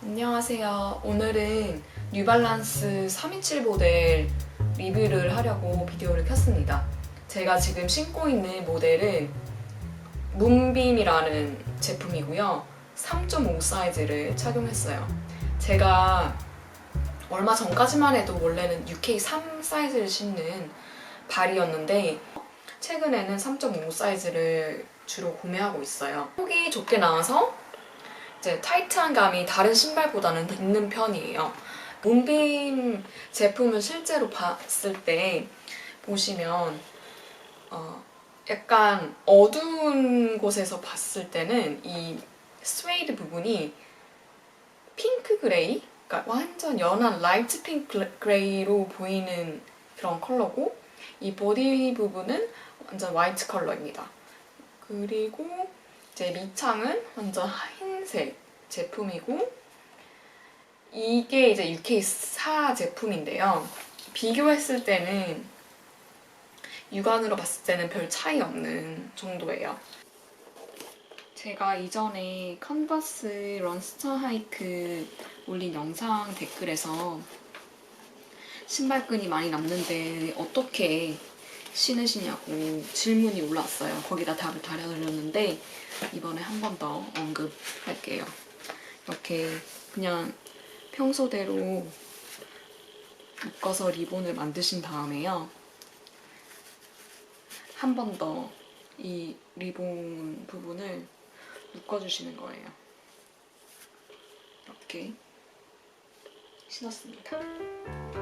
안녕하세요. 오늘은 뉴발란스 327 모델 리뷰를 하려고 비디오를 켰습니다. 제가 지금 신고 있는 모델은 문빔이라는 제품이고요. 3.5 사이즈를 착용했어요. 제가 얼마 전까지만 해도 원래는 UK 3 사이즈를 신는 발이었는데 최근에는 3.5 사이즈를 주로 구매하고 있어요. 폭이 좁게 나와서 이제 타이트한 감이 다른 신발보다는 있는 편이에요. 문빔 제품을 실제로 봤을 때 보시면 어, 약간 어두운 곳에서 봤을 때는 이 스웨이드 부분이 핑크 그레이, 그러니까 완전 연한 라이트 핑크 그레이로 보이는 그런 컬러고 이 보디 부분은 완전 화이트 컬러입니다. 그리고 이 제 밑창은 완전 흰색 제품이고 이게 이제 UK4 제품인데요. 비교했을 때는 육안으로 봤을 때는 별 차이 없는 정도예요. 제가 이전에 컨버스 런스터 하이크 올린 영상 댓글에서 신발끈이 많이 남는데 어떻게 신으시냐고 질문이 올라왔어요. 거기다 답을 달아드렸는데 이번에 한 번 더 언급할게요. 이렇게 그냥 평소대로 묶어서 리본을 만드신 다음에요. 한 번 더 이 리본 부분을 묶어주시는 거예요. 이렇게 신었습니다.